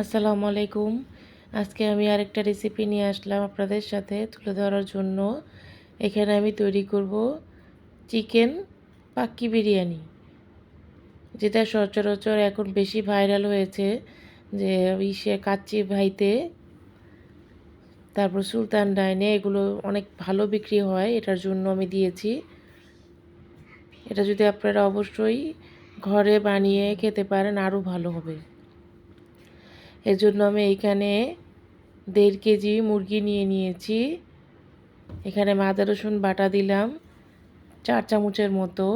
আসসালামু আলাইকুম। আজকে আমি আরেকটা রেসিপি নিয়ে আসলাম আপনাদের সাথে তুলে ধরার জন্য। এখানে আমি তৈরি করব চিকেন পাক্কি বিরিয়ানি, যেটা সচরাচর এখন বেশি ভাইরাল হয়েছে যে ইসে কাচ্চি ভাইতে, তারপর সুলতান ডাইনে এগুলো অনেক ভালো বিক্রি হয়, এটার জন্য আমি দিয়েছি। এটা যদি আপনারা অবশ্যই ঘরে বানিয়ে খেতে পারেন, আরও ভালো হবে। এর জন্য আমি এইখানে দেড় কেজি মুরগি নিয়ে নিয়েছি। এখানে আদা, রসুন বাটা দিলাম, চার চামচের মতো।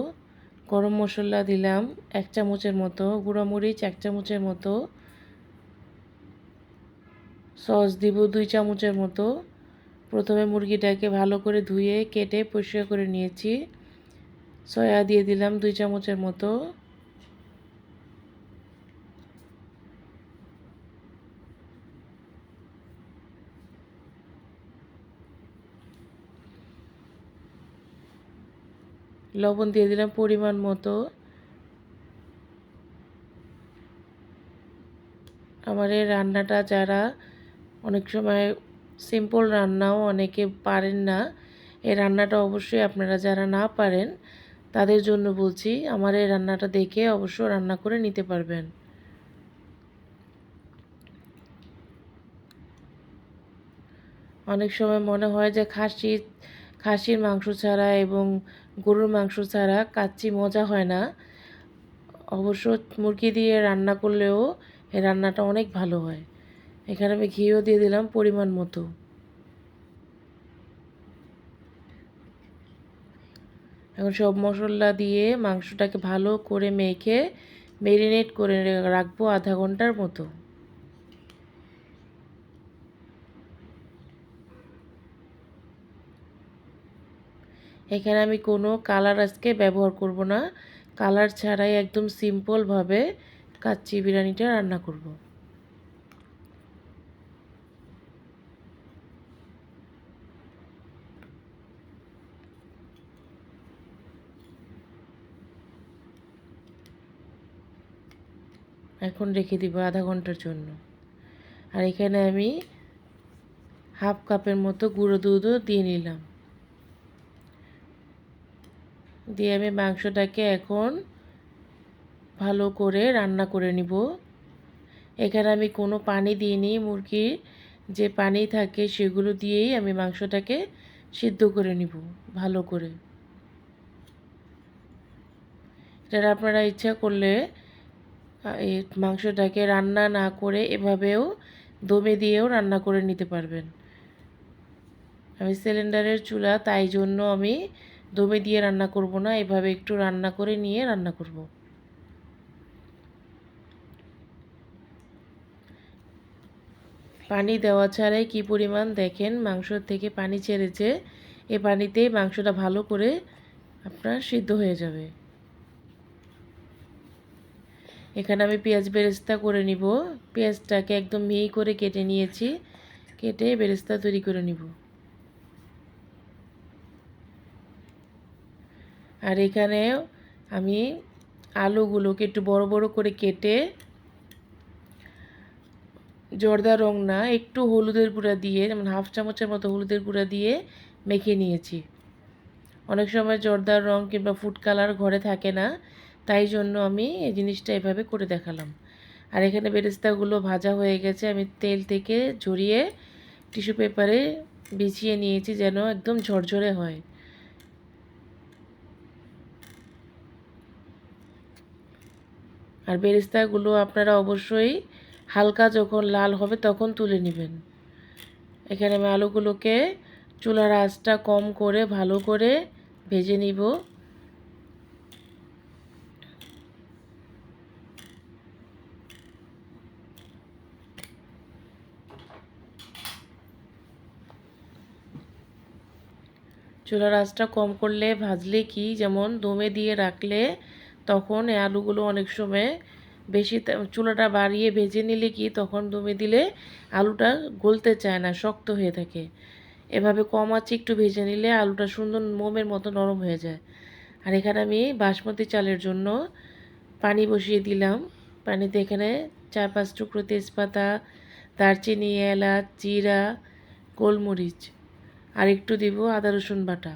গরম মশলা দিলাম, এক চামচের মতো। গুঁড়ো মরিচ, এক চামচের মতো। সস দিব দুই চামচের মতো। প্রথমে মুরগিটাকে ভালো করে ধুয়ে, কেটে পরিষ্কার করে নিয়েছি। সয়া দিয়ে দিলাম দুই চামচের মতো। লবণ দিয়ে দিলাম পরিমাণ মতো। আমার এই রান্নাটা যারা অনেক সময় সিম্পল রান্নাও অনেকে পারেন না, এই রান্নাটা অবশ্যই আপনারা যারা না পারেন, তাদের জন্য বলছি, আমার এই রান্নাটা দেখে অবশ্য রান্না করে নিতে পারবেন। অনেক সময় মনে হয় যে খাসি খাসির মাংস ছাড়া এবং গরুর মাংস ছাড়া কাচ্চি মজা হয় না। অবশ্য মুরগি দিয়ে রান্না করলেও রান্নাটা অনেক ভালো হয়। এখানে আমি ঘিও দিয়ে দিলাম পরিমাণ মতো। এখন সব মশলা দিয়ে মাংসটাকে ভালো করে মেখে মেরিনেট করে রাখব আধা ঘণ্টার মতো। এখানে আমি কোনো কালার আজকে ব্যবহার করব না। কালার ছাড়াই একদম সিম্পলভাবে কাচ্চি বিরিয়ানিটা রান্না করব। এখন রেখে দিব আধা ঘণ্টার জন্য। আর এখানে আমি হাফ কাপের মতো গুঁড়ো দুধও দিয়ে নিলাম। দিয়ে আমি মাংসটাকে এখন ভালো করে রান্না করে নিব। এখানে আমি কোনো পানি দিইনি, মুরগির যে পানি থাকে সেগুলো দিয়েই আমি মাংসটাকে সিদ্ধ করে নিব ভালো করে। এটা আপনারা ইচ্ছা করলে এই মাংসটাকে রান্না না করে এভাবেও দমে দিয়েও রান্না করে নিতে পারবেন। আমি সিলিন্ডারের চুলা তাই জন্য আমি দমে দিয়ে রান্না করব না, এভাবে একটু রান্না করে নিয়ে রান্না করব। পানি দেওয়া ছাড়াই কি পরিমাণ? দেখেন, মাংস থেকে পানি ছেড়েছে। এ পানিতেই মাংসটা ভালো করে আপনার সিদ্ধ হয়ে যাবে। এখানে আমি পেঁয়াজ বেরেস্তা করে নিব। পেঁয়াজটাকে একদম মিহি করে কেটে নিয়েছি। কেটে বেরেস্তা তৈরি করে নিব। আর এখানে আমি আলুগুলোকে একটু বড় বড় করে কেটে জর্দা রং না একটু হলুদের গুঁড়া দিয়ে, যেমন হাফ চামচের মতো হলুদের গুঁড়া দিয়ে মেখে নিয়েছি। অনেক সময় জর্দার রং কিংবা ফুড কালার ঘরে থাকে না, তাই জন্য আমি এই জিনিসটা এভাবে করে দেখালাম। আর এখানে বেরেস্তাগুলো ভাজা হয়ে গেছে, আমি তেল থেকে ঝরিয়ে টিস্যু পেপারে বিছিয়ে নিয়েছি যেন একদম ঝরঝরে হয়। আর বেরেস্তাগুলো আপনারা অবশ্যই হালকা যখন লাল হবে তখন তুলে নেবেন। এখানে আমি আলুগুলোকে চুলার আঁচটা কম করে ভালো করে ভেজে নিব। চুলার আঁচটা কম করলে ভাজলে কি যেমন দমে দিয়ে রাখলে তখন এই আলুগুলো অনেক সময় বেশি চুলাটা বাড়িয়ে ভেজে নিলে কি তখন দমে দিলে আলুটা গলতে চায় না, শক্ত হয়ে থাকে। এভাবে কম আছে একটু ভেজে নিলে আলুটা সুন্দর মোমের মতো নরম হয়ে যায়। আর এখানে আমি বাসমতি চালের জন্য পানি বসিয়ে দিলাম। পানিতে এখানে চার পাঁচ টুকরো তেজপাতা, দারচিনি, এলাচ, জিরা, গোলমরিচ আর একটু দিব আদা রসুন বাটা।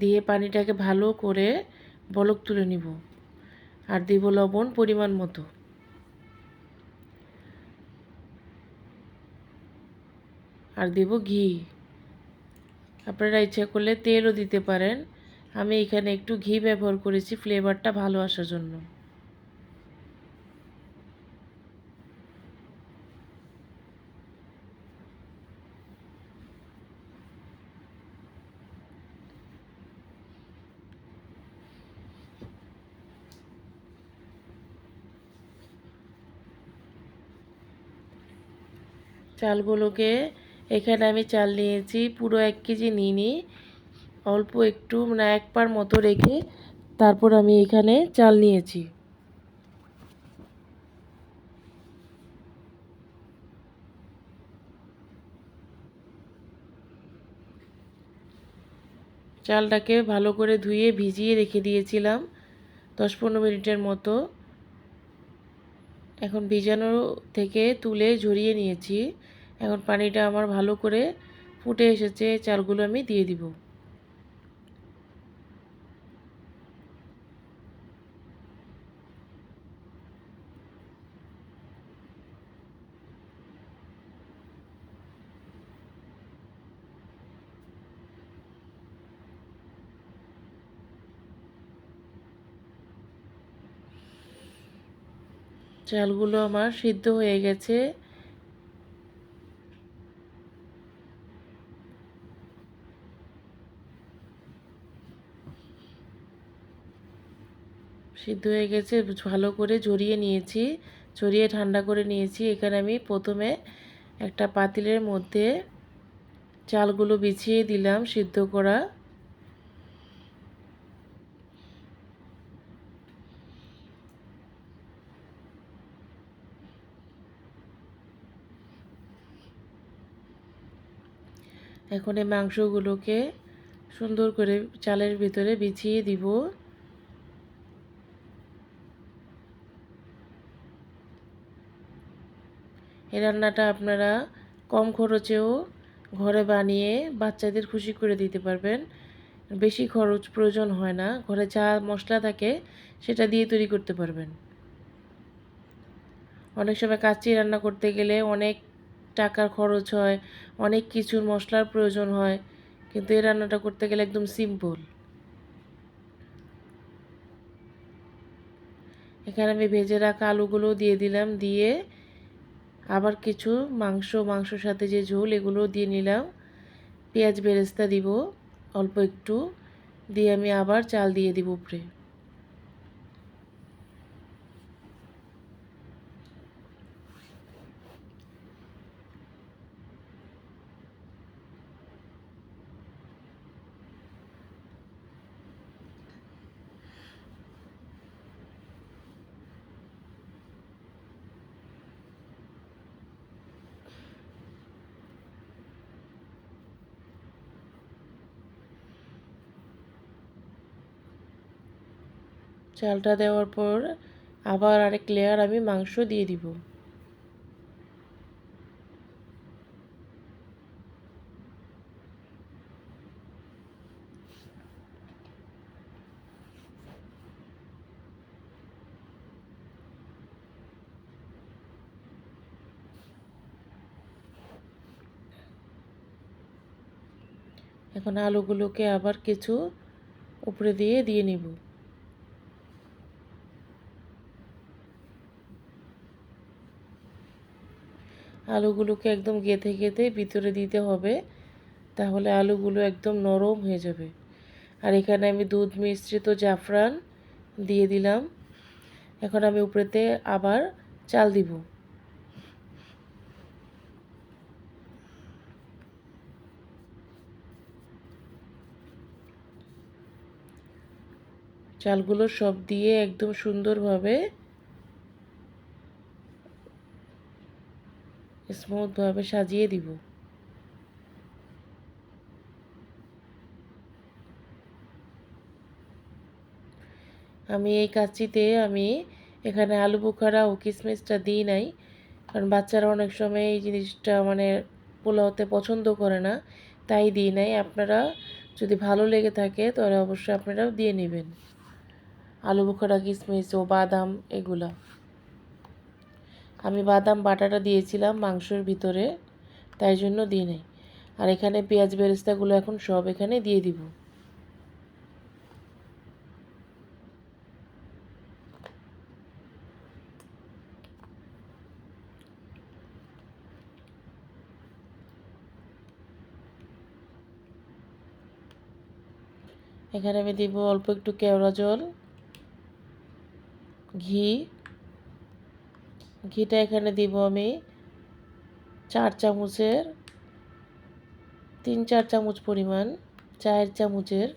দিয়ে পানিটাকে ভালো করে বলক তুলে নিব। আর দিব লবণ পরিমাণ মতো। আর দেব ঘি। আপনারা ইচ্ছা করলে তেলও দিতে পারেন। আমি এখানে একটু ঘি ব্যবহার করেছি ফ্লেভারটা ভালো আসার জন্য। চালগুলোকে এখানে আমি চাল নিয়েছি, পুরো এক কেজি নিইনি, অল্প একটু মানে এক পার মতো রেখে তারপর আমি এখানে চাল নিয়েছি। চালটাকে ভালো করে ধুয়ে ভিজিয়ে রেখে দিয়েছিলাম, দশ পনেরো মিনিটের মতো। এখন ভিজানো থেকে তুলে ঝরিয়ে নিয়েছি। এখন পানিটা আমার ভালো করে ফুটে এসেছে, চালগুলো আমি দিয়ে দিব। চালগুলো আমার সিদ্ধ হয়ে গেছে। সিদ্ধ হয়ে গেছে, ভালো করে জড়িয়ে নিয়েছি। ঝরিয়ে ঠান্ডা করে নিয়েছি। এখানে আমি প্রথমে একটা পাতিলের মধ্যে চালগুলো বিছিয়ে দিলাম সিদ্ধ করা। এখন এই মাংসগুলোকে সুন্দর করে চালের ভিতরে বিছিয়ে দিব। এই রান্নাটা আপনারা কম খরচেও ঘরে বানিয়ে বাচ্চাদের খুশি করে দিতে পারবেন। বেশি খরচ প্রয়োজন হয় না, ঘরে যা মশলা থাকে সেটা দিয়ে তৈরি করতে পারবেন। অনেক সময় কাচ্চি রান্না করতে গেলে অনেক টাকার খরচ হয়, অনেক কিছুর মশলার প্রয়োজন হয়, কিন্তু এই রান্নাটা করতে গেলে একদম সিম্পল এখানে আমি ভেজে রাখা আলুগুলো দিয়ে দিলাম, দিয়ে আবার কিছু মাংস, মাংসর সাথে যে ঝোল এগুলো দিয়ে নিলাম। পেঁয়াজ বেরেস্তা দিব, অল্প একটু, দিয়ে আমি আবার চাল দিয়ে দিব উপরে। চালটা দেওয়ার পর আবার আরেক লেয়ার আমি মাংস দিয়ে দিব। এখন আলুগুলোকে আবার কিছু উপরে দিয়ে দিয়ে নিব। আলুগুলোকে একদম গেঁথে গেঁথে ভিতরে দিতে হবে, তাহলে আলুগুলো একদম নরম হয়ে যাবে। আর এখানে আমি দুধ মিশ্রিত জাফরান দিয়ে দিলাম। এখন আমি উপরেতে আবার চাল দিব। চালগুলো সব দিয়ে একদম সুন্দরভাবে স্মুথভাবে সাজিয়ে দিব। আমি এই কাচ্চিতে আমি এখানে আলু বোখারা ও কিশমিশটা দিই নাই, কারণ বাচ্চারা অনেক সময় এই জিনিসটা মানে পোলাওতে পছন্দ করে না, তাই দিই নাই। আপনারা যদি ভালো লেগে থাকে তাহলে অবশ্যই আপনারাও দিয়ে নেবেন। আলু বোখারা কিশমিশ ও বাদাম, এগুলা। আমি বাদাম, বাটাটা দিয়েছিলাম মাংসের ভিতরে, তাই জন্য দিই নাই। আর এখানে পেঁয়াজ বেরেস্তাগুলো এখন সব এখানে দিয়ে দিব। এখানে আমি দিব অল্প একটু কেওড়া জল, ঘি ঘিটা এখানে দিব আমি চার চামচের, তিন চার চামচ পরিমাণ চায়ের চামচের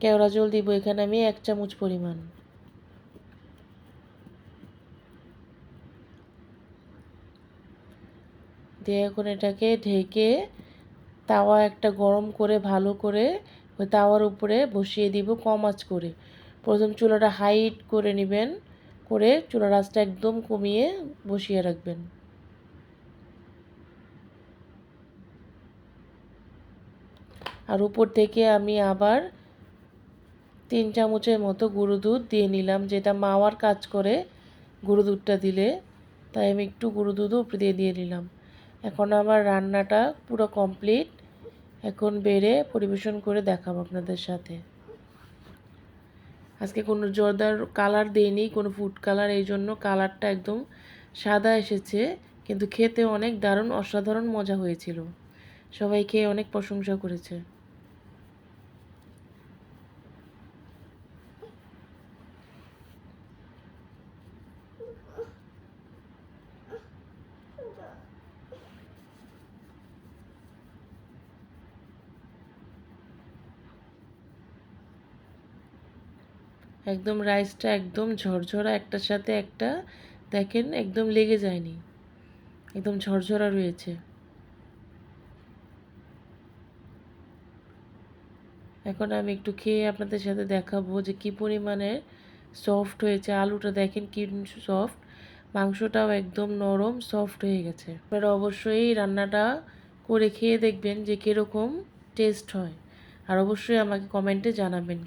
কেওড়া জল দিব এখানে আমি এক চামচ পরিমাণ। দিয়ে এখন এটাকে ঢেকে তাওয়া একটা গরম করে ভালো করে ওই তাওয়ার উপরে বসিয়ে দিব কম আঁচ করে। প্রথম চুলাটা হাইট করে নেবেন। করে চুলার আঁচটা একদম কমিয়ে বসিয়ে রাখবেন। আর উপর থেকে আমি আবার তিন চামচের মতো গুঁড়ো দুধ দিয়ে নিলাম, যেটা মাওয়ার কাজ করে গুঁড়ো দুধটা দিলে। তাই আমি একটু গুঁড়ো দুধও উপরে দিয়ে দিয়ে নিলাম। এখন আমার রান্নাটা পুরো কমপ্লিট। এখন বেড়ে পরিবেশন করে দেখাবো আপনাদের সাথে। আজকে কোনো জর্দার কালার দেয়নি, কোনো ফুড কালার এই জন্য কালারটা একদম সাদা এসেছে, কিন্তু খেতে অনেক দারুণ, অসাধারণ মজা হয়েছিল। সবাই খেয়ে অনেক প্রশংসা করেছে। একদম রাইসটা একদম ঝরঝরা, একটার সাথে একটা, দেখেন, একদম লেগে যায়নি। একদম ঝরঝরা রয়েছে। এখন আমি একটু খেয়ে আপনাদের সাথে দেখাবো যে কি পরিমাণে সফট হয়েছে। আলুটা দেখেন কি সফট মাংসটাও একদম নরম সফট হয়ে গেছে। আপনারা অবশ্যই রান্নাটা করে খেয়ে দেখবেন যে কীরকম টেস্ট হয়। আর অবশ্যই আমাকে কমেন্টে জানাবেন।